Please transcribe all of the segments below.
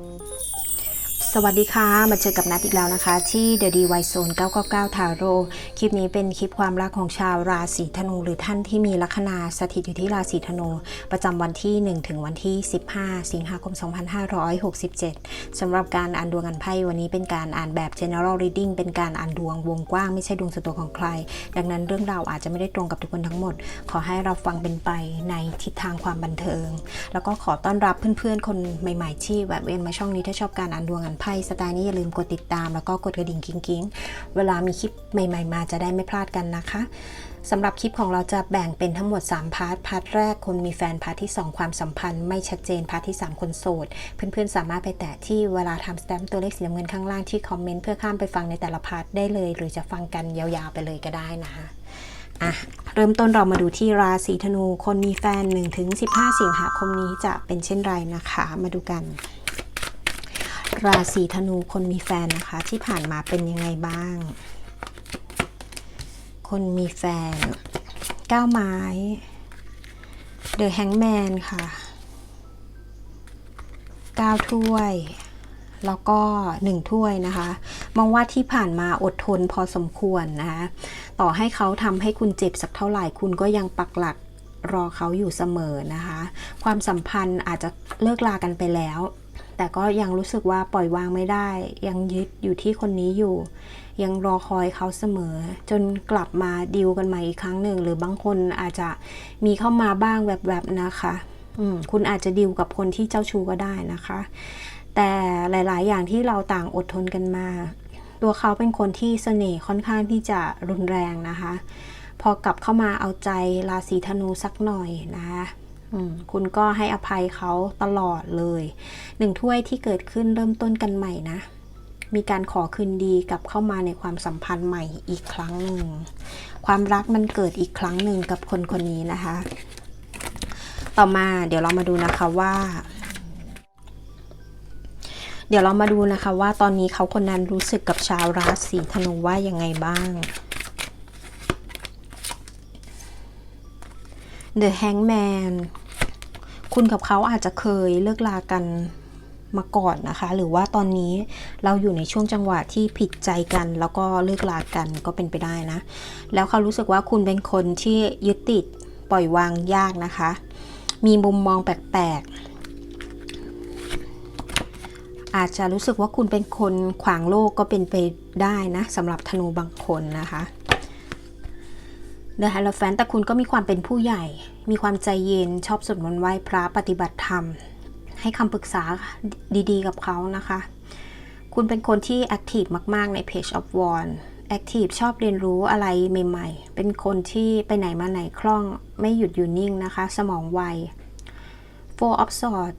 Mm-hmm. สวัสดีค่ะ มาเจอกับนัดอีกแล้วนะคะ ที่ The d y Zone 999 t a r o คลิปนี้เป็นคลิปความรักของชาวราศีธนู หรือท่านที่มีลัคนาสถิตอยู่ที่ราศีธนู ประจำวันที่ 1 ถึงวันที่ 15 สิงหาคม 2567 สำหรับการอ่านดวงอันไพ่วันนี้เป็นการอ่านแบบ general reading เป็นการอ่านดวงวงกว้างไม่ใช่ดวงส่วนตัวของใคร ดังนั้นเรื่องราวอาจจะไม่ได้ตรงกับทุกคนทั้งหมด ขอให้เราฟังเป็นไปในทิศทางความบันเทิง แล้วก็ขอต้อนรับเพื่อนๆคนใหม่ ๆ ที่แวะเวียนมาช่องนี้ถ้าชอบการอ่านดวงอ่านไพ่สไตล์นี้อย่าลืมกดติดตาม แล้วก็กดกระดิ่งกิ้งๆ เวลามีคลิปใหม่ ๆ มาจะได้ไม่พลาดกันนะคะสำหรับคลิปของเราจะแบ่งเป็นทั้งหมด 3 พาร์ท พาร์ทแรกคนมีแฟน พาร์ทที่ 2 ความสัมพันธ์ไม่ชัดเจน พาร์ทที่ 3 คนโสด เพื่อนๆ สามารถไปแตะที่เวลาทำสแตมป์ตัวเลขสีน้ำเงินข้างล่างที่คอมเมนต์เพื่อข้ามไปฟังในแต่ละพาร์ทได้เลย หรือจะฟังกันยาวๆไปเลยก็ได้นะคะอะเริ่มต้นเรามาดูที่ราศีธนู คนมีแฟน 1-15 สิงหาคมนี้จะเป็นเช่นไรนะคะ มาดูกัน ราศีธนูคนมีแฟนนะคะ ที่ผ่านมาเป็นยังไงบ้าง คนมีแฟนก้าวไม้เดอะแฮงแมนค่ะก้าวถ้วย แล้วก็หนึ่งถ้วยนะคะ มองว่าที่ผ่านมาอดทนพอสมควรนะคะ ต่อให้เขาทำให้คุณเจ็บสักเท่าไหร่คุณก็ยังปักหลักรอเขาอยู่เสมอนะคะ ความสัมพันธ์อาจจะเลิกลากันไปแล้ว แต่ก็ยังรู้สึกว่าปล่อยวางไม่ได้ ยังยึดอยู่ที่คนนี้อยู่ ยังรอคอยเขาเสมอ จนกลับมาดิวกันใหม่อีกครั้งหนึ่ง หรือบางคนอาจจะมีเข้ามาบ้างแบบๆนะคะคุณอาจจะดิวกับคนที่เจ้าชู้ก็ได้นะคะ แต่หลาย ๆ อย่างที่เราต่างอดทนกันมา ตัวเขาเป็นคนที่เสน่ห์ค่อนข้างที่จะรุนแรงนะคะ พอกลับเข้ามาเอาใจราศีธนูสักหน่อยนะคะ คุณก็ให้อภัยเขาตลอดเลย หนึ่งถ้วยที่เกิดขึ้นเริ่มต้นกันใหม่นะ มีการขอคืนดีกลับเข้ามาในความสัมพันธ์ใหม่อีกครั้งหนึ่ง ความรักมันเกิดอีกครั้งหนึ่งกับคนคนนี้นะคะ ต่อมาเดี๋ยวเรามาดูนะคะว่าเดี๋ยวเรามาดูนะคะว่าตอนนี้เขาคนนั้นรู้สึกกับชาวราศีธนูว่ายังไงบ้าง The Hangman คุณกับเขาอาจจะเคยเลิกลากันมาก่อนนะคะ หรือว่าตอนนี้เราอยู่ในช่วงจังหวะที่ผิดใจกัน แล้วก็เลิกลากันก็เป็นไปได้นะ แล้วเขารู้สึกว่าคุณเป็นคนที่ยึดติดปล่อยวางยากนะคะ มีมุมมองแปลกๆ อาจจะรู้สึกว่าคุณเป็นคนขวางโลกก็เป็นไปได้นะสำหรับธนูบางคนนะคะเดอะฮาร์ลแฟนแต่คุณก็มีความเป็นผู้ใหญ่ มีความใจเย็นชอบสวดมนต์ไหว้พระปฏิบัติธรรม ให้คำปรึกษาดีๆ กับเขานะคะ คุณเป็นคนที่แอคทีฟมาก ๆ ใน Page of One แอคทีฟชอบเรียนรู้อะไรใหม่ ๆ เป็นคนที่ไปไหนมาไหนคล่องไม่หยุดอยู่นิ่งนะคะ สมองไว Four of Swords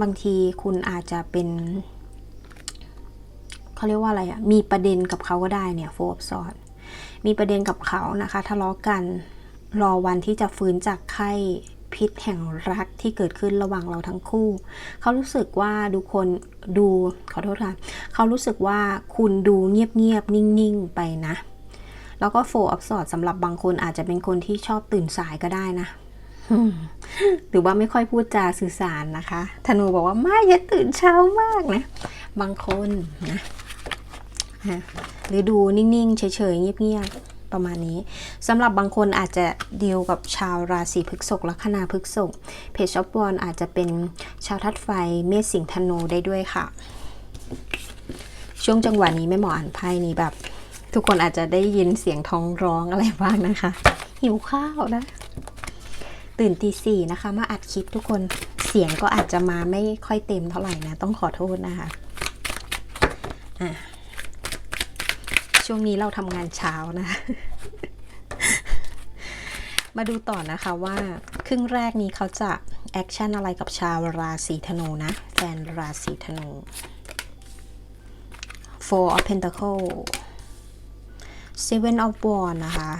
บางทีคุณอาจจะเป็นเขาเรียกว่าอะไรอะมีประเด็นกับเขาก็ได้เนี่ย Four of Swords มีประเด็นกับเขานะคะ ทะเลาะกัน รอวันที่จะฟื้นจากไข้พิษแห่งรักที่เกิดขึ้นระหว่างเราทั้งคู่ เขารู้สึกว่าดูคนดูขอโทษค่ะ เขารู้สึกว่าคุณดูเงียบๆนิ่งๆไปนะ แล้วก็โฟอัพสอดสำหรับบางคนอาจจะเป็นคนที่ชอบตื่นสายก็ได้นะหรือว่าไม่ค่อยพูดจาสื่อสารนะคะธนูบอกว่าไม่อย่าตื่นเช้ามากนะ บางคนนะหรือดูนิ่งๆเฉยๆเงียบๆ ประมาณนี้สำหรับบางคนอาจจะดีลกับชาวราศีพฤษภลัคนาพฤษภเพจช็อปบอลอาจจะเป็นชาวทัดไฟเมษสิงห์ธนูได้ด้วยค่ะ ช่วงจังหวะนี้ไม่เหมาะอ่านไพ่นี้แบบ ทุกคนอาจจะได้ยินเสียงท้องร้องอะไรบ้างนะคะ หิวข้าวนะ ตื่นตีสี่นะคะ มาอัดคลิปทุกคนเสียงก็อาจจะมาไม่ค่อยเต็มเท่าไหร่นะ ต้องขอโทษนะคะอะ ช่วงนี้เราทำงานเช้านะ มาดูต่อนะคะว่าครึ่งแรกนี้เขาจะแอคชั่นอะไรกับชาวราศีธนูนะ แฟนราศีธนู Four of Pentacle Seven of Wands นะคะ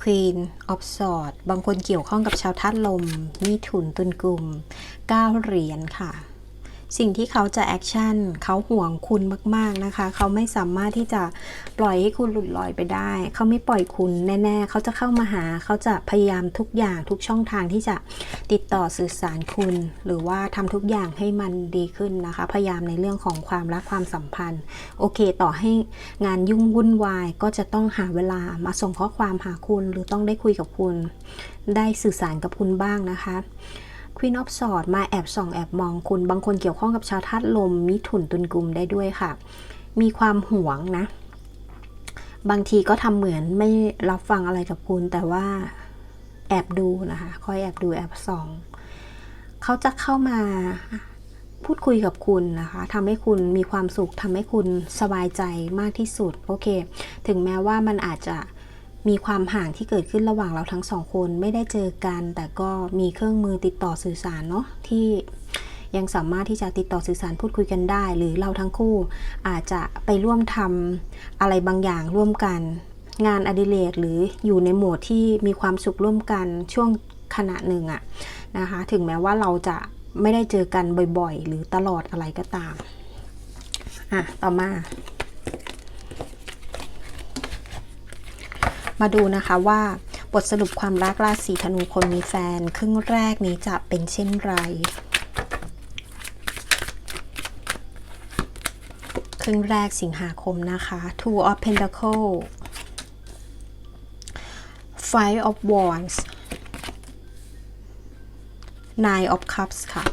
Queen of Swords บางคนเกี่ยวข้องกับชาวธาตุลม มีถุนตุนกลุ่ม9เหรียญค่ะ สิ่งที่เขาจะแอคชั่นเขาห่วงคุณมากๆนะคะ เขาไม่สามารถที่จะปล่อยให้คุณหลุดลอยไปได้ เขาไม่ปล่อยคุณแน่ๆ เขาจะเข้ามาหา เขาจะพยายามทุกอย่างทุกช่องทางที่จะติดต่อสื่อสารคุณ หรือว่าทำทุกอย่างให้มันดีขึ้นนะคะ พยายามในเรื่องของความรักความสัมพันธ์ โอเค ต่อให้งานยุ่งวุ่นวายก็จะต้องหาเวลามาส่งข้อความหาคุณ หรือต้องได้คุยกับคุณ ได้สื่อสารกับคุณบ้างนะคะ Queen of Swords มาแอบส่องแอบมองคุณ บางคนเกี่ยวข้องกับชาวธาตุลม มิถุนตุลกุมได้ด้วยค่ะ มีความหวงนะ บางทีก็ทำเหมือนไม่รับฟังอะไรกับคุณ แต่ว่าแอบดูนะคะ คอยแอบดูแอบส่อง เขาจะเข้ามาพูดคุยกับคุณนะคะทำให้คุณมีความสุขทำให้คุณสบายใจมากที่สุด โอเค ถึงแม้ว่ามันอาจจะ มีความห่างที่เกิดขึ้นระหว่างเราทั้งสองคนไม่ได้เจอกัน แต่ก็มีเครื่องมือติดต่อสื่อสารเนาะที่ยังสามารถที่จะติดต่อสื่อสารพูดคุยกันได้ หรือเราทั้งคู่อาจจะไปร่วมทำอะไรบางอย่างร่วมกัน งานอดิเรกหรืออยู่ในโหมดที่มีความสุขร่วมกันช่วงขณะหนึ่งอะนะคะถึงแม้ว่าเราจะไม่ได้เจอกันบ่อยๆ หรือตลอดอะไรก็ตามอะต่อมา มาดูนะคะว่าบทสรุปความรักราศีธนูคนมีแฟน ครึ่งแรกนี้จะเป็นเช่นไร ครึ่งแรกสิงหาคมนะคะ Two of pentacles Five of Wands Nine of Cups ค่ะ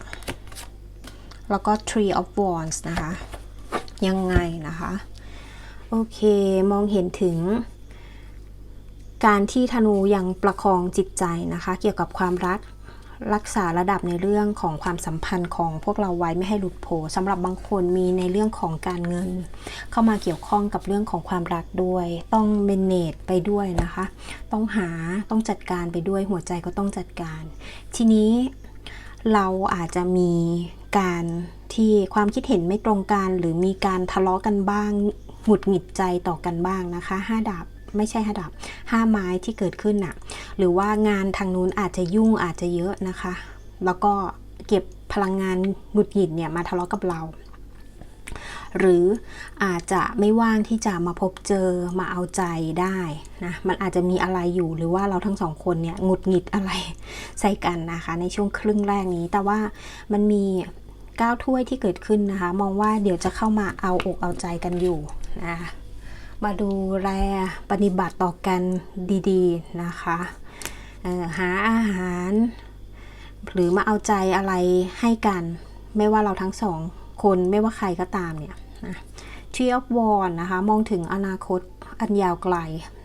แล้วก็ Three of Wands นะคะ ยังไงนะคะ โอเค มองเห็นถึง การที่ธนูยังประคองจิตใจนะคะ เกี่ยวกับความรักรักษาระดับในเรื่องของความสัมพันธ์ของพวกเราไว้ไม่ให้หลุดโผสำหรับบางคนมีในเรื่องของการเงิน เข้ามาเกี่ยวข้องกับเรื่องของความรักด้วย ต้องเมนเนจไปด้วยนะคะ ต้องหาต้องจัดการไปด้วยหัวใจก็ต้องจัดการ ทีนี้เราอาจจะมีการที่ความคิดเห็นไม่ตรงกัน หรือมีการทะเลาะกันบ้างหงุดหงิดใจต่อกันบ้างนะคะห้าดาบ ไม่ใช่ห้าดาบห้าไม้ที่เกิดขึ้นน่ะ หรือว่างานทางนู้นอาจจะยุ่งอาจจะเยอะนะคะ แล้วก็เก็บพลังงานหงุดหงิดเนี่ยมาทะเลาะกับเรา หรืออาจจะไม่ว่างที่จะมาพบเจอมาเอาใจได้นะมันอาจจะมีอะไรอยู่หรือว่าเราทั้งสองคนเนี่ยหงุดหงิดอะไรใส่กันนะคะ ในช่วงครึ่งแรกนี้ แต่ว่ามันมีก้าวถ้วยที่เกิดขึ้นนะคะ มองว่าเดี๋ยวจะเข้ามาเอาอกเอาใจกันอยู่นะคะ มาดูแลปฏิบัติต่อกันดีๆนะคะหาอาหาร หรือมาเอาใจอะไรให้กัน ไม่ว่าเราทั้งสองคนไม่ว่าใครก็ตามเนี่ยนะทีออฟวอนนะคะมองถึงอนาคตอันยาวไกล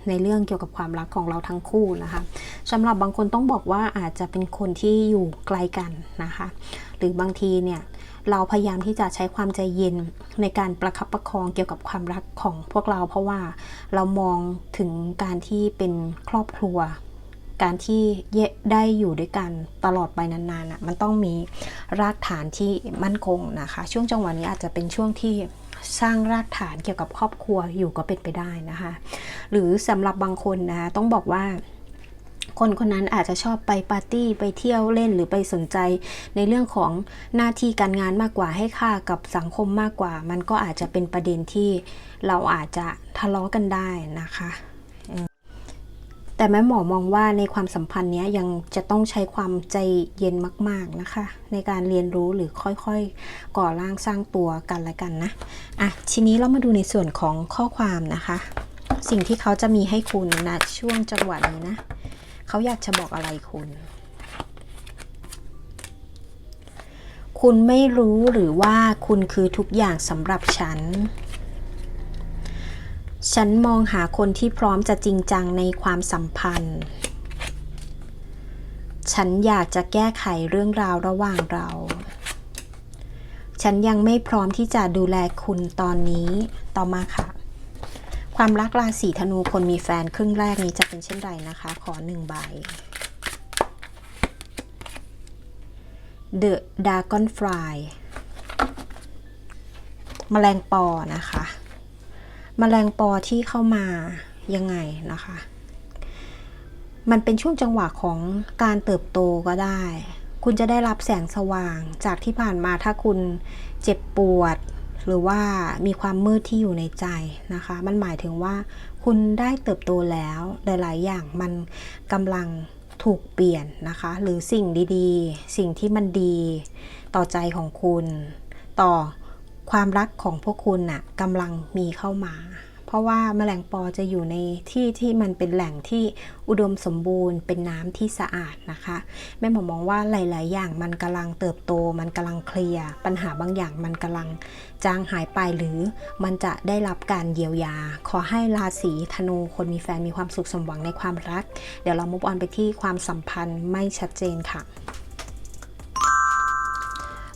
ในเรื่องเกี่ยวกับความรักของเราทั้งคู่นะคะสำหรับบางคนต้องบอกว่าอาจจะเป็นคนที่อยู่ไกลกันนะคะ หรือบางทีเนี่ย เราพยายามที่จะใช้ความใจเย็นในการประคับประคองเกี่ยวกับความรักของพวกเรา เพราะว่าเรามองถึงการที่เป็นครอบครัว การที่ได้อยู่ด้วยกันตลอดไปนานๆอะมันต้องมีรากฐานที่มั่นคงนะคะ ช่วงจังหวะนี้อาจจะเป็นช่วงที่สร้างรากฐานเกี่ยวกับครอบครัวอยู่ก็เป็นไปได้นะคะ หรือสำหรับบางคนนะต้องบอกว่า คนคนนั้นอาจจะชอบไปปาร์ตี้ไปเที่ยวเล่นหรือไปสนใจ ในเรื่องของหน้าที่การงานมากกว่าให้ค่ากับสังคมมากกว่า มันก็อาจจะเป็นประเด็นที่เราอาจจะทะเลาะกันได้นะคะแต่แม่หมอมองว่าในความสัมพันธ์นี้ยังจะต้องใช้ความใจเย็นมาก ๆนะคะ ในการเรียนรู้หรือค่อยๆ ก่อร่างสร้างตัวกันและกันนะอะทีนี้เรามาดูในส่วนของข้อความนะคะ สิ่งที่เขาจะมีให้คุณนะช่วงจังหวะนี้นะ เขาอยากจะบอกอะไรคุณ คุณไม่รู้หรือว่าคุณคือทุกอย่างสำหรับฉัน ฉันมองหาคนที่พร้อมจะจริงจังในความสัมพันธ์ ฉันอยากจะแก้ไขเรื่องราวระหว่างเรา ฉันยังไม่พร้อมที่จะดูแลคุณตอนนี้ต่อมาค่ะ ความรักราศีธนูคนมีแฟนครึ่งแรกนี้จะเป็นเช่นไรนะคะ ขอหนึ่งใบ The Dragonfly มแมลงปอนะคะมแมลงปอที่เข้ามายังไงนะคะ มันเป็นช่วงจังหวะของการเติบโตก็ได้ คุณจะได้รับแสงสว่างจากที่ผ่านมาถ้าคุณเจ็บปวด หรือว่ามีความมืดที่อยู่ในใจนะคะ มันหมายถึงว่าคุณได้เติบโตแล้วหลายๆ อย่างมันกำลังถูกเปลี่ยนนะคะ หรือสิ่งดีๆ สิ่งที่มันดีต่อใจของคุณ ต่อความรักของพวกคุณน่ะกำลังมีเข้ามา ราะว่าแมลงปอจะอยู่ในที่ที่มันเป็นแหล่งที่อุดมสมบูรณ์ เป็นน้ำที่สะอาดนะคะ แม่หมอมองว่าหลาย ๆ อย่างมันกำลังเติบโต มันกำลังเคลียร์ปัญหาบางอย่างมันกำลังจางหายไปหรือมันจะได้รับการเยียวยา ขอให้ราศีธนูคนมีแฟนมีความสุขสมหวังในความรัก เดี๋ยวเรามุกออนไปที่ความสัมพันธ์ไม่ชัดเจนค่ะ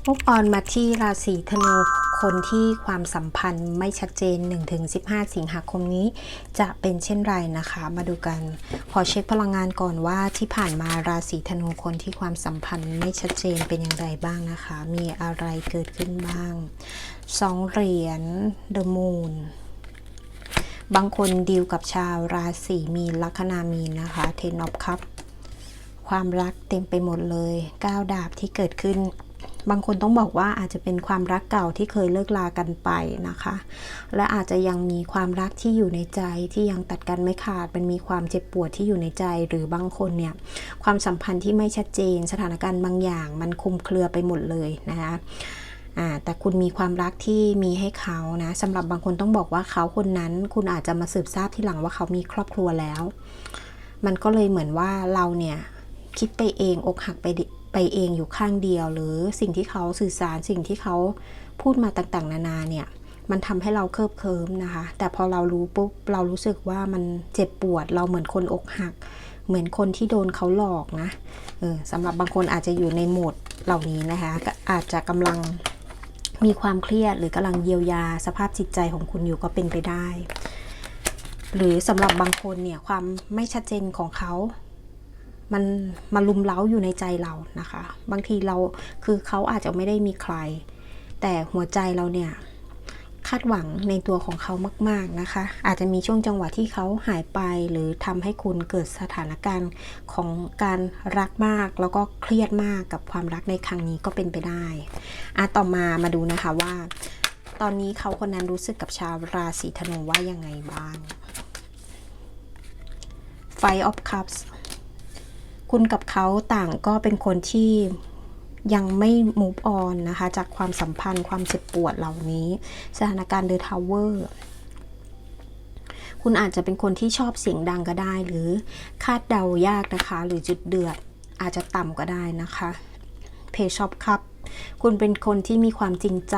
มุกออนมาที่ราศีธนู คนที่ความสัมพันธ์ไม่ชัดเจน 1-15 สิงหาคมนี้ จะเป็นเช่นไรนะคะ มาดูกัน ขอเช็คพลังงานก่อนว่าที่ผ่านมาราศีธนูคนที่ความสัมพันธ์ไม่ชัดเจนเป็นอย่างไรบ้างนะคะ มีอะไรเกิดขึ้นบ้างสองเหรียญ The Moon บางคนดีลกับชาวราศีมีนลัคนามีนนะคะ Ten of Cup ความรักเต็มไปหมดเลยก้าวดาบที่เกิดขึ้น บางคนต้องบอกว่าอาจจะเป็นความรักเก่าที่เคยเลิกลากันไปนะคะ และอาจจะยังมีความรักที่อยู่ในใจที่ยังตัดกันไม่ขาดมันมีความเจ็บปวดที่อยู่ในใจ หรือบางคนเนี่ยความสัมพันธ์ที่ไม่ชัดเจน สถานการณ์บางอย่าง มันคลุมเครือไปหมดเลยนะคะแต่คุณมีความรักที่มีให้เขานะสำหรับบางคนต้องบอกว่าเขาคนนั้น คุณอาจจะมาสืบทราบที่หลังว่าเขามีครอบครัวแล้ว มันก็เลยเหมือนว่าเราเนี่ยคิดไปเองอกหักไป เองอยู่ข้างเดียว หรือสิ่งที่เขาสื่อสารสิ่งที่เขาพูดมาต่างๆ นานาเนี่ยมันทำให้เราเคิบเคิมนะคะ แต่พอเรารู้ปุ๊บเรารู้สึกว่ามันเจ็บปวดเราเหมือนคนอกหัก เหมือนคนที่โดนเขาหลอกนะเออสำหรับบางคนอาจจะอยู่ในโหมดเหล่านี้นะคะอาจจะกำลังมีความเครียดหรือกำลังเยียวยาสภาพจิตใจของคุณอยู่ก็เป็นไปได้ หรือสำหรับบางคนเนี่ยความไม่ชัดเจนของเขา มันมาลุมเล้าอยู่ในใจเรานะคะ บางทีเราคือเขาอาจจะไม่ได้มีใคร แต่หัวใจเราเนี่ยคาดหวังในตัวของเขามาก ๆนะคะ อาจจะมีช่วงจังหวะที่เขาหายไปหรือทำให้คุณเกิดสถานการณ์ของการรักมาก แล้วก็เครียดมากกับความรักในครั้งนี้ก็เป็นไปได้อะต่อมามาดูนะคะว่า ตอนนี้เขาคนนั้นรู้สึกกับชาวราศีธนูว่ายังไงบ้าง Five of Cups คุณกับเขาต่างก็เป็นคนที่ยังไม่ move on นะคะ จากความสัมพันธ์ความเจ็บปวดเหล่านี้ สถานการณ์เดอะทาวเวอร์คุณอาจจะเป็นคนที่ชอบเสียงดังก็ได้ หรือคาดเดายากนะคะ หรือจุดเดือดอาจจะต่ำก็ได้นะคะ เพชช็อปครับ คุณเป็นคนที่มีความจริงใจ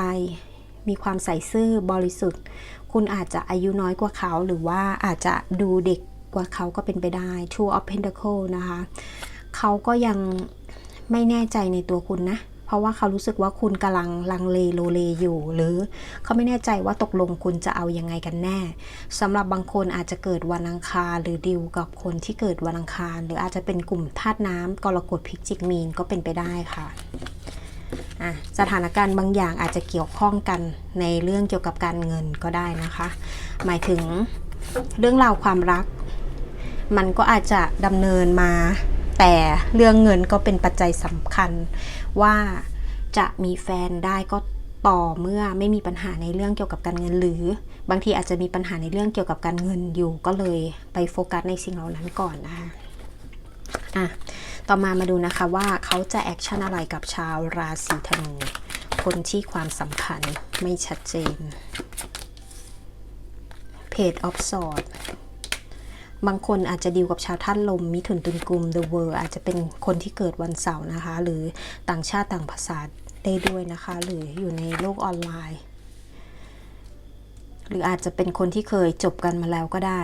มีความใส่ซื่อบริสุทธิ์ คุณอาจจะอายุน้อยกว่าเขา หรือว่าอาจจะดูเด็ก ว่าเขาก็เป็นไปได้ Two of Pentacle นะคะ เขาก็ยังไม่แน่ใจในตัวคุณนะ เพราะว่าเขารู้สึกว่าคุณกำลังลังเลโลเลอยู่ หรือเขาไม่แน่ใจว่าตกลงคุณจะเอายังไงกันแน่สำหรับบางคนอาจจะเกิดวันอังคารหรือดิวกับคนที่เกิดวันอังคาร หรืออาจจะเป็นกลุ่มธาตุน้ำกรกฎพิจิกมีนก็เป็นไปได้ค่ะอะสถานการณ์บางอย่างอาจจะเกี่ยวข้องกันในเรื่องเกี่ยวกับการเงินก็ได้นะคะ หมายถึงเรื่องราวความรัก มันก็อาจจะดำเนินมา แต่เรื่องเงินก็เป็นปัจจัยสำคัญ ว่าจะมีแฟนได้ก็ต่อเมื่อไม่มีปัญหาในเรื่องเกี่ยวกับการเงิน หรือบางทีอาจจะมีปัญหาในเรื่องเกี่ยวกับการเงินอยู่ ก็เลยไปโฟกัสในสิ่งเหล่านั้นก่อนนะคะอะต่อมามาดูนะคะว่าเขาจะแอคชั่นอะไรกับชาวราศีธนูคนที่ความสัมพันธ์ไม่ชัดเจน Page of Swords บางคนอาจจะดีลกับชาวท่านลม มิถุนตุลกุม The World อาจจะเป็นคนที่เกิดวันเสาร์นะคะ หรือต่างชาติต่างภาษาได้ด้วยนะคะ หรืออยู่ในโลกออนไลน์ หรืออาจจะเป็นคนที่เคยจบกันมาแล้วก็ได้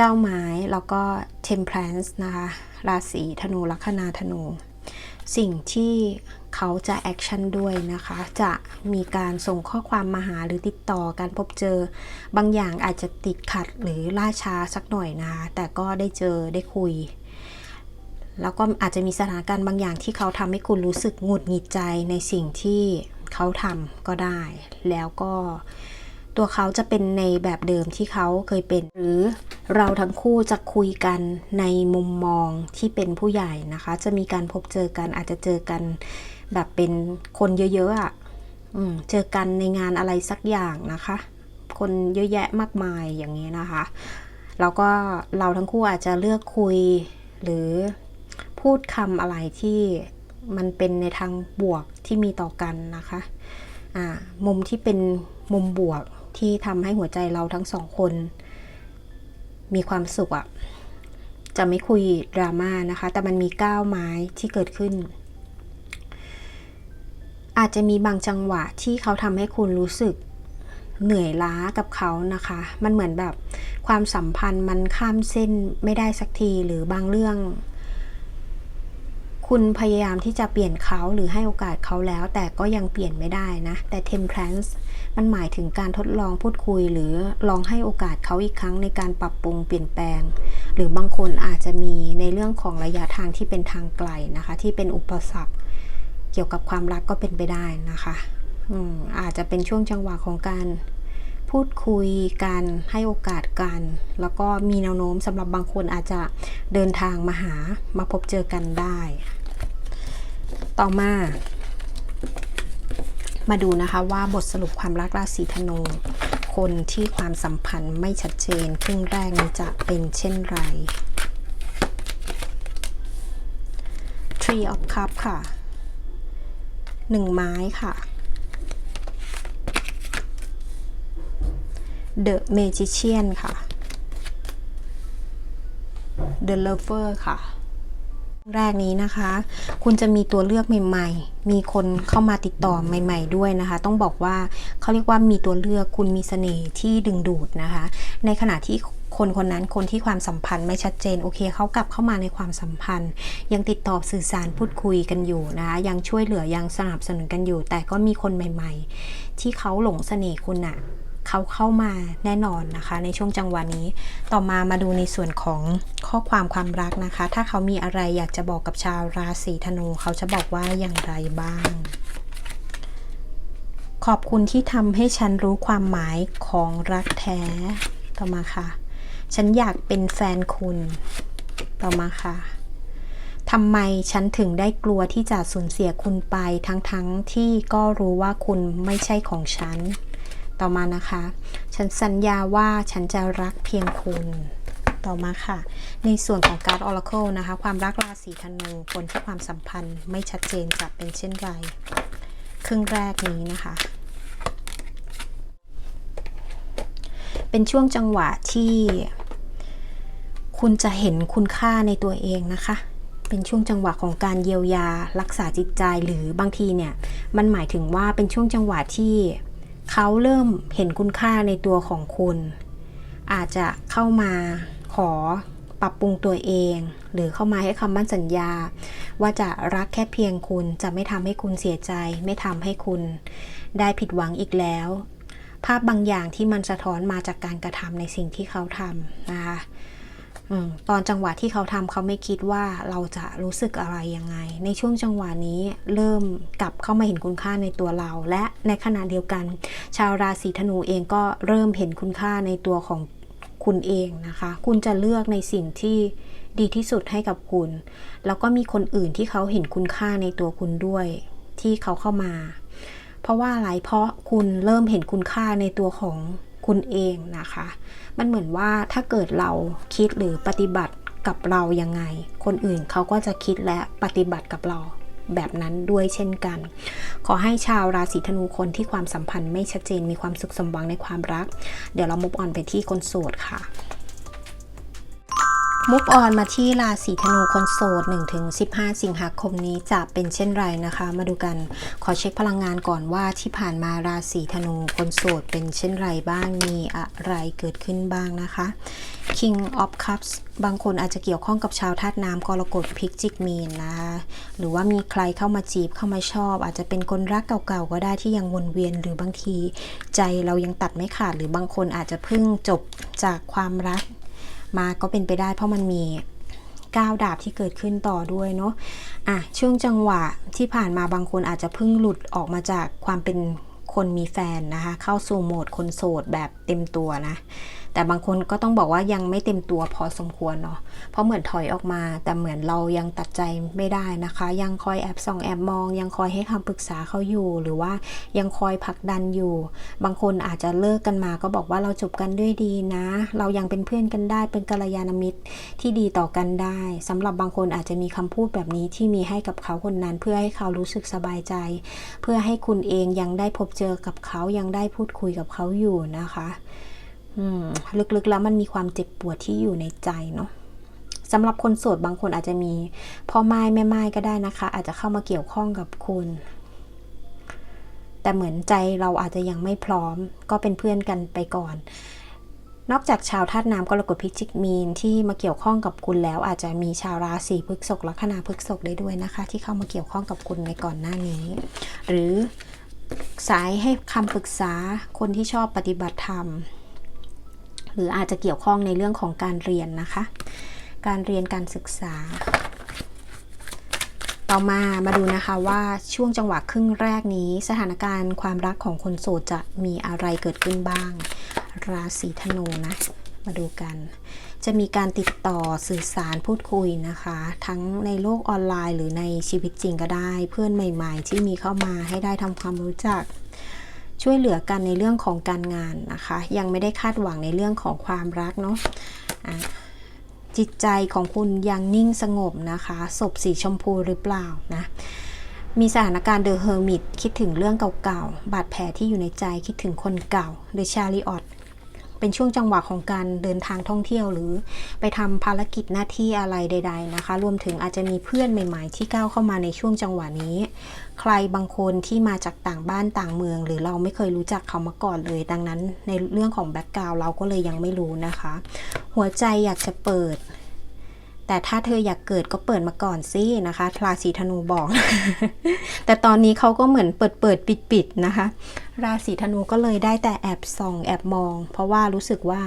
ก้าวไม้แล้วก็ Temperance นะคะ ราศีธนูลัคนาธนู สิ่งที่ เขาจะแอคชั่นด้วยนะคะ จะมีการส่งข้อความมาหาหรือติดต่อการพบเจอ บางอย่างอาจจะติดขัดหรือล่าช้าสักหน่อยนะคะ แต่ก็ได้เจอได้คุย แล้วก็อาจจะมีสถานการณ์บางอย่างที่เขาทำให้คุณรู้สึกหงุดหงิดใจในสิ่งที่เขาทำก็ได้ แล้วก็ตัวเขาจะเป็นในแบบเดิมที่เขาเคยเป็น หรือเราทั้งคู่จะคุยกันในมุมมองที่เป็นผู้ใหญ่นะคะ จะมีการพบเจอกันอาจจะเจอกัน แบบเป็นคนเยอะๆอะอเจอกันในงานอะไรสักอย่างนะคะ คนเยอะแยะมากมายอย่างนี้นะคะ แล้วก็เราทั้งคู่อาจจะเลือกคุยหรือพูดคำอะไรที่มันเป็นในทางบวกที่มีต่อกันนะคะมุมที่เป็นมุมบวกที่ทำให้หัวใจเราทั้งสองคน มีความสุขอะจะไม่คุยดราม่านะคะ แต่มันมีก้าวไม้ที่เกิดขึ้น อาจจะมีบางจังหวะที่เขาทำให้คุณรู้สึกเหนื่อยล้ากับเขานะคะ มันเหมือนแบบความสัมพันธ์มันข้ามเส้นไม่ได้สักทีหรือบางเรื่อง คุณพยายามที่จะเปลี่ยนเขาหรือให้โอกาสเขาแล้ว แต่ก็ยังเปลี่ยนไม่ได้นะ แต่ temperance มันหมายถึงการทดลองพูดคุย หรือลองให้โอกาสเขาอีกครั้งในการปรับปรุงเปลี่ยนแปลง หรือบางคนอาจจะมีในเรื่องของระยะทางที่เป็นทางไกลนะคะ ที่เป็นอุปสรรค เกี่ยวกับความรักก็เป็นไปได้นะคะอืมอาจจะเป็นช่วงจังหวะของการพูดคุยกันให้โอกาสกัน แล้วก็มีแนวโน้มสำหรับบางคนอาจจะเดินทางมาหามาพบเจอกันได้ ต่อมา มาดูนะคะว่าบทสรุปความรักราศีธนูคนที่ความสัมพันธ์ไม่ชัดเจนครึ่งแรกนี้จะเป็นเช่นไร Tree of Cup ค่ะ หนึ่งไม้ค่ะ The Magician ค่ะ The Lover ค่ะ แรกนี้นะคะ คุณจะมีตัวเลือกใหม่ๆ มีคนเข้ามาติดต่อใหม่ ๆ ด้วยนะคะ ต้องบอกว่าเขาเรียกว่ามีตัวเลือกคุณมีเสน่ห์ที่ดึงดูดนะคะ ในขณะที่ คนคนนั้นคนที่ความสัมพันธ์ไม่ชัดเจนโอเคเขากลับเข้ามาในความสัมพันธ์ ยังติดต่อสื่อสารพูดคุยกันอยู่นะคะยังช่วยเหลือยังสนับสนุนกันอยู่ แต่ก็มีคนใหม่ ๆ ที่เขาหลงเสน่ห์คุณอะเขาเข้ามาแน่นอนนะคะ ในช่วงจังหวะนี้ ต่อมามาดูในส่วนของข้อความความรักนะคะ ถ้าเขามีอะไรอยากจะบอกกับชาวราศีธนูเขาจะบอกว่าอย่างไรบ้าง ขอบคุณที่ทำให้ฉันรู้ความหมายของรักแท้ต่อมาค่ะ ฉันอยากเป็นแฟนคุณ ต่อมาค่ะทำไมฉันถึงได้กลัวที่จะสูญเสียคุณไปทั้งๆทที่ก็รู้ว่าคุณไม่ใช่ของฉัน ต่อมานะคะ ฉันสัญญาว่าฉันจะรักเพียงคุณต่อมาค่ะ ในส่วนของการ์ด Oracle นะคะ ความรักราศีธนูคนที่ความสัมพันธ์ไม่ชัดเจนจะเป็นเช่นไร ครึ่งแรกนี้นะคะ เป็นช่วงจังหวะที่ คุณจะเห็นคุณค่าในตัวเองนะคะ เป็นช่วงจังหวะของการเยียวยารักษาจิตใจหรือบางทีเนี่ย มันหมายถึงว่าเป็นช่วงจังหวะที่เขาเริ่มเห็นคุณค่าในตัวของคุณ อาจจะเข้ามาขอปรับปรุงตัวเอง หรือเข้ามาให้คำมั่นสัญญา ว่าจะรักแค่เพียงคุณจะไม่ทำให้คุณเสียใจ ไม่ทำให้คุณได้ผิดหวังอีกแล้ว ภาพบางอย่างที่มันสะท้อนมาจากการกระทำในสิ่งที่เขาทำนะคะอตอนจังหวะที่เขาทำเขาไม่คิดว่าเราจะรู้สึกอะไรยังไง ในช่วงจังหวะนี้เริ่มกลับเข้ามาเห็นคุณค่าในตัวเรา และในขณะเดียวกัน ชาวราศีธนูเองก็เริ่มเห็นคุณค่าในตัวของคุณเองนะคะ คุณจะเลือกในสิ่งที่ดีที่สุดให้กับคุณ แล้วก็มีคนอื่นที่เขาเห็นคุณค่าในตัวคุณด้วย ที่เขาเข้ามา เพราะว่าอะไรเพราะคุณเริ่มเห็นคุณค่าในตัวของคุณเองนะคะ มันเหมือนว่าถ้าเกิดเราคิดหรือปฏิบัติกับเรายังไง คนอื่นเขาก็จะคิดและปฏิบัติกับเราแบบนั้นด้วยเช่นกัน ขอให้ชาวราศีธนูคนที่ความสัมพันธ์ไม่ชัดเจนมีความสุขสมหวังในความรัก เดี๋ยวเรามุกออนไปที่คนโสดค่ะ มุกออนมาที่ราศีธนูคนโสด 1-15 สิงหาคมนี้จะเป็นเช่นไรนะคะ มาดูกันขอเช็คพลังงานก่อนว่าที่ผ่านมาราศีธนูคนโสดเป็นเช่นไรบ้างมีอะไรเกิดขึ้นบ้างนะคะ King of Cups บางคนอาจจะเกี่ยวข้องกับชาวธาตุน้ำกรกฎพิกจิกมีนนะคะหรือว่ามีใครเข้ามาจีบเข้ามาชอบ อาจจะเป็นคนรักเก่าๆก็ได้ที่ยังวนเวียนหรือบางที ใจเรายังตัดไม่ขาดหรือบางคนอาจจะเพิ่งจบจากความรัก มาก็เป็นไปได้เพราะมันมีก้าวดาบที่เกิดขึ้นต่อด้วยเนาะอะช่วงจังหวะที่ผ่านมาบางคนอาจจะเพิ่งหลุดออกมาจากความเป็นคนมีแฟนนะคะ เข้าสู่โหมดคนโสดแบบเต็มตัวนะ แต่บางคนก็ต้องบอกว่ายังไม่เต็มตัวพอสมควรเนาะเพราะเหมือนถอยออกมา แต่เหมือนเรายังตัดใจไม่ได้นะคะ ยังคอยแอบส่องแอบมอง ยังคอยให้คำปรึกษาเขาอยู่ หรือว่ายังคอยผลักดันอยู่ บางคนอาจจะเลิกกันมา ก็บอกว่าเราจบกันด้วยดีนะ เรายังเป็นเพื่อนกันได้เป็นกัลยาณมิตรที่ดีต่อกันได้สำหรับบางคนอาจจะมีคำพูดแบบนี้ที่มีให้กับเขาคนนั้น เพื่อให้เขารู้สึกสบายใจ เพื่อให้คุณเองยังได้พบเจอกับเขายังได้พูดคุยกับเขาอยู่นะคะลึกๆแล้วมันมีความเจ็บปวดที่อยู่ในใจเนาะสำหรับคนโสดบางคนอาจจะมีพ่อไม้แม่ไม้ก็ได้นะคะ อาจจะเข้ามาเกี่ยวข้องกับคุณ แต่เหมือนใจเราอาจจะยังไม่พร้อม ก็เป็นเพื่อนกันไปก่อน นอกจากชาวธาตุน้ำกรกฎพิจิกมีนที่มาเกี่ยวข้องกับคุณแล้ว อาจจะมีชาวราศีพฤกษภลัคนาพฤกษภได้ด้วยนะคะ ที่เข้ามาเกี่ยวข้องกับคุณในก่อนหน้านี้ หรือ สายให้คำปรึกษาคนที่ชอบปฏิบัติธรรม หรืออาจจะเกี่ยวข้องในเรื่องของการเรียนนะคะ การเรียนการศึกษา ต่อมามาดูนะคะว่าช่วงจังหวะครึ่งแรกนี้ สถานการณ์ความรักของคนโสดจะมีอะไรเกิดขึ้นบ้าง ราศีธนูนะ มาดูกัน จะมีการติดต่อสื่อสารพูดคุยนะคะ ทั้งในโลกออนไลน์หรือในชีวิตจริงก็ได้ เพื่อนใหม่ ๆ ที่มีเข้ามาให้ได้ทำความรู้จัก ช่วยเหลือกันในเรื่องของการงานนะคะ ยังไม่ได้คาดหวังในเรื่องของความรักเนาะะจิตใจของคุณยังนิ่งสงบนะคะศพสีชมพูหรือเปล่านะมีสถานการณ์เดอะเฮอร์มิตคิดถึงเรื่องเก่าๆ บาดแผลที่อยู่ในใจคิดถึงคนเก่าเดอะชาริออต เป็นช่วงจังหวะของการเดินทางท่องเที่ยวหรือไปทำภารกิจหน้าที่อะไรใด ๆนะคะ รวมถึงอาจจะมีเพื่อนใหม่ ๆ ที่ก้าวเข้ามาในช่วงจังหวะนี้ ใครบางคนที่มาจากต่างบ้านต่างเมือง หรือเราไม่เคยรู้จักเขามาก่อนเลย ดังนั้นในเรื่องของแบ็กกราวเราก็เลยยังไม่รู้นะคะ หัวใจอยากจะเปิด แต่ถ้าเธออยากเกิดก็เปิดมาก่อนสินะคะราศีธนูบอก แต่ตอนนี้เขาก็เหมือนเปิดเปิดปิดปิดนะคะ ราศีธนูก็เลยได้แต่แอบส่องแอบมอง เพราะว่ารู้สึกว่า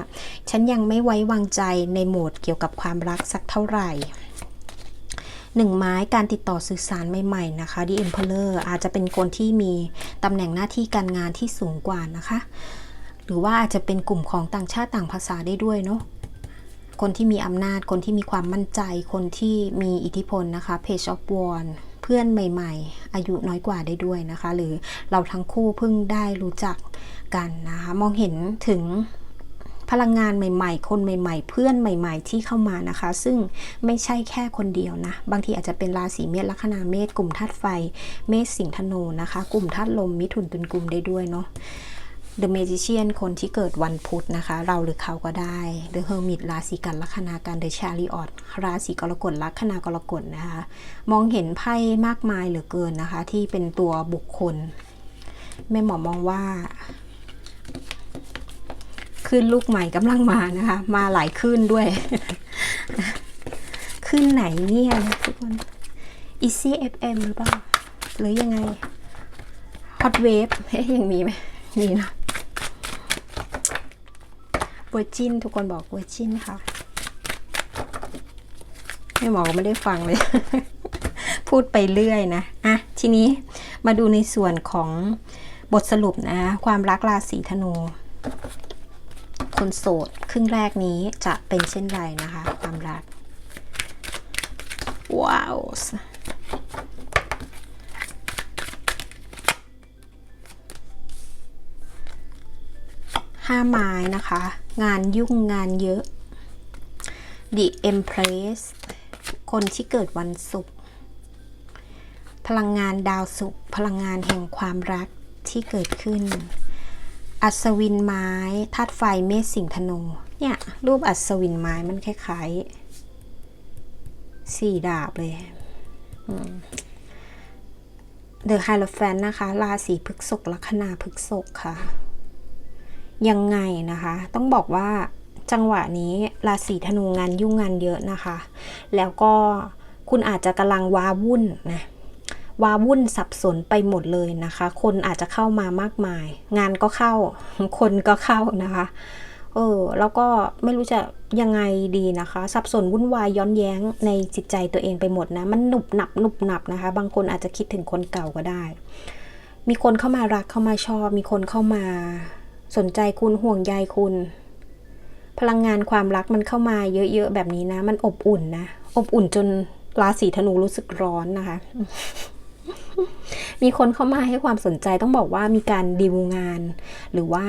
ฉันยังไม่ไว้วางใจในโหมดเกี่ยวกับความรักสักเท่าไหร่หนึ่งไม้การติดต่อสื่อสารใหม่ๆนะคะ The Emperor อาจจะเป็นคนที่มีตำแหน่งหน้าที่การงานที่สูงกว่านะคะ หรือว่าอาจจะเป็นกลุ่มของต่างชาติต่างภาษาได้ด้วยเนาะ คนที่มีอำนาจ คนที่มีความมั่นใจ คนที่มีอิทธิพลนะคะ Page of Wands เพื่อนใหม่ๆ อายุน้อยกว่าได้ด้วยนะคะ หรือเราทั้งคู่เพิ่งได้รู้จักกันนะคะ มองเห็นถึงพลังงานใหม่ ๆ คนใหม่ ๆ เพื่อนใหม่ ๆ ที่เข้ามานะคะ ซึ่งไม่ใช่แค่คนเดียวนะ บางทีอาจจะเป็นราศีเมษลัคนาเมษกลุ่มธาตุไฟ เมษสิงห์ธนูนะคะ กลุ่มธาตุลมมิถุนตุลกุมได้ด้วยเนาะ The Magician คนที่เกิดวันพุธนะคะ เราหรือเขาก็ได้ The Hermit ราศีกันลัคนาการ The Chariot ราศีกรกฎลัคนากรกฎนะคะ มองเห็นไพ่มากมายเหลือเกินนะคะ ที่เป็นตัวบุคคลแม่หมอมองว่าขึ้นลูกใหม่กำลังมานะคะ มาหลายขึ้นด้วย ขึ้นไหนเนี่ยทุกคน Easy FM หรือเปล่า หรือยังไง Hot Wave เฮ้ยยังมีไหมมีนะ เวอร์จินทุกคนบอกเวอร์จินค่ะ ไม่หมอก็ไม่ได้ฟังเลย พูดไปเรื่อยนะ อะ ทีนี้มาดูในส่วนของบทสรุปนะ ความรักราศีธนู คนโสดครึ่งแรกนี้จะเป็นเช่นไรนะคะ ความรัก ว้าวห้าไม้นะคะ งานยุ่งงานเยอะ The Empress คนที่เกิดวันศุกร์พลังงานดาวศุกร์พลังงานแห่งความรักที่เกิดขึ้น อัศวินไม้ธาตุไฟเมษสิงธนู เนี่ย รูปอัศวินไม้มันคล้ายๆสี่ดาบเลยเดอะไฮโลแฟนนะคะ ราศีพฤกษภลัคนาพฤกษภค่ะ ยังไงนะคะ ต้องบอกว่าจังหวะนี้ราศีธนูงานยุ่งงานเยอะนะคะ แล้วก็คุณอาจจะกำลังว้าวุ่นนะว้าวุ่นสับสนไปหมดเลยนะคะ คนอาจจะเข้ามามากมาย งานก็เข้า คนก็เข้านะคะ เออ แล้วก็ไม่รู้จะยังไงดีนะคะ สับสนวุ่นวายย้อนแย้งในจิตใจตัวเองไปหมดนะ มันหนุบหนับหนุบหนับนะคะ บางคนอาจจะคิดถึงคนเก่าก็ได้ มีคนเข้ามารักเข้ามาชอบ มีคนเข้ามา สนใจคุณห่วงใยคุณ พลังงานความรักมันเข้ามาเยอะๆแบบนี้นะ มันอบอุ่นนะ อบอุ่นจนราศีธนูรู้สึกร้อนนะคะ มีคนเข้ามาให้ความสนใจต้องบอกว่ามีการดีลงาน หรือว่า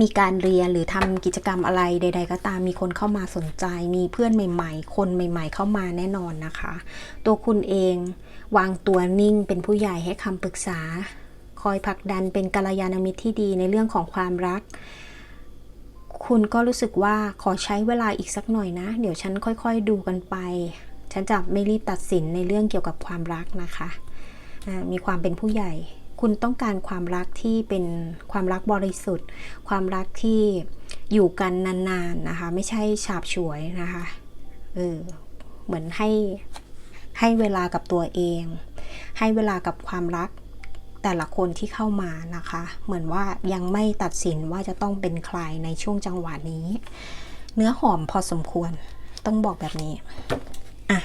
มีการเรียนหรือทำกิจกรรมอะไรใด ๆ ก็ตามมีคนเข้ามาสนใจ มีเพื่อนใหม่ ๆ คนใหม่ ๆ เข้ามาแน่นอนนะคะ ตัวคุณเองวางตัวนิ่งเป็นผู้ใหญ่ให้คำปรึกษา คอยผลักดันเป็นกัลยาณมิตรที่ดีในเรื่องของความรัก คุณก็รู้สึกว่าขอใช้เวลาอีกสักหน่อยนะ เดี๋ยวฉันค่อยๆดูกันไป ฉันจะไม่รีบตัดสินในเรื่องเกี่ยวกับความรักนะคะมีความเป็นผู้ใหญ่ คุณต้องการความรักที่เป็นความรักบริสุทธิ์ ความรักที่อยู่กันนานๆนะคะ ไม่ใช่ฉาบฉวยนะคะเออเหมือนให้ให้เวลากับตัวเอง ให้เวลากับความรัก แต่ละคนที่เข้ามานะคะ เหมือนว่ายังไม่ตัดสินว่าจะต้องเป็นใครในช่วงจังหวะนี้ เนื้อหอมพอสมควรต้องบอกแบบนี้อะ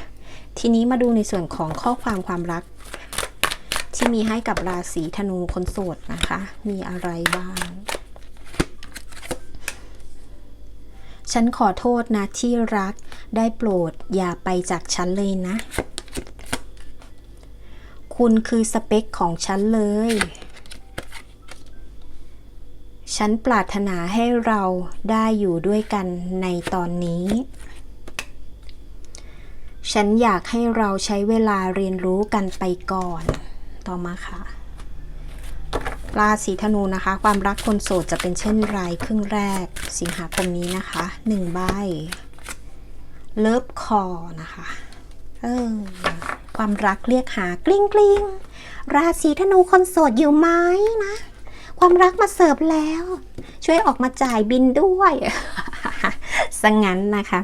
ทีนี้มาดูในส่วนของข้อความความรัก ที่มีให้กับราศีธนูคนโสดนะคะ มีอะไรบ้าง ฉันขอโทษนะที่รักได้โปรดอย่าไปจากฉันเลยนะ คุณคือสเปคของฉันเลย ฉันปรารถนาให้เราได้อยู่ด้วยกันในตอนนี้ ฉันอยากให้เราใช้เวลาเรียนรู้กันไปก่อน ต่อมาค่ะ ราศีธนูนะคะ ความรักคนโสดจะเป็นเช่นไรครึ่งแรก สิงหาคมนี้นะคะหนึ่งใบ เลิฟคอนะคะ เออ ความรักเรียกหากลิ้งกลิ้งราศีธนูคนโสดอยู่ไหมนะ ความรักมาเสิร์ฟแล้ว ช่วยออกมาจ่ายบินด้วย สังงั้นนะคะ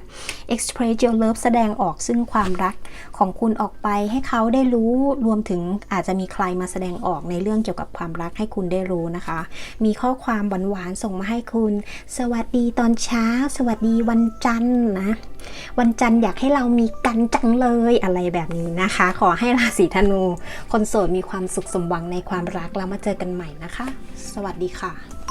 express your love แสดงออกซึ่งความรักของคุณออกไปให้เขาได้รู้รวมถึงอาจจะมีใครมาแสดงออกในเรื่องเกี่ยวกับความรักให้คุณได้รู้นะคะ มีข้อความหวานๆส่งมาให้คุณ สวัสดีตอนเช้า สวัสดีวันจันทร์นะวันจันทร์อยากให้เรามีกันจังเลยอะไรแบบนี้นะคะ ขอให้ราศีธนู คนโสดมีความสุขสมหวังในความรักแล้วมาเจอกันใหม่นะคะ สวัสดีค่ะ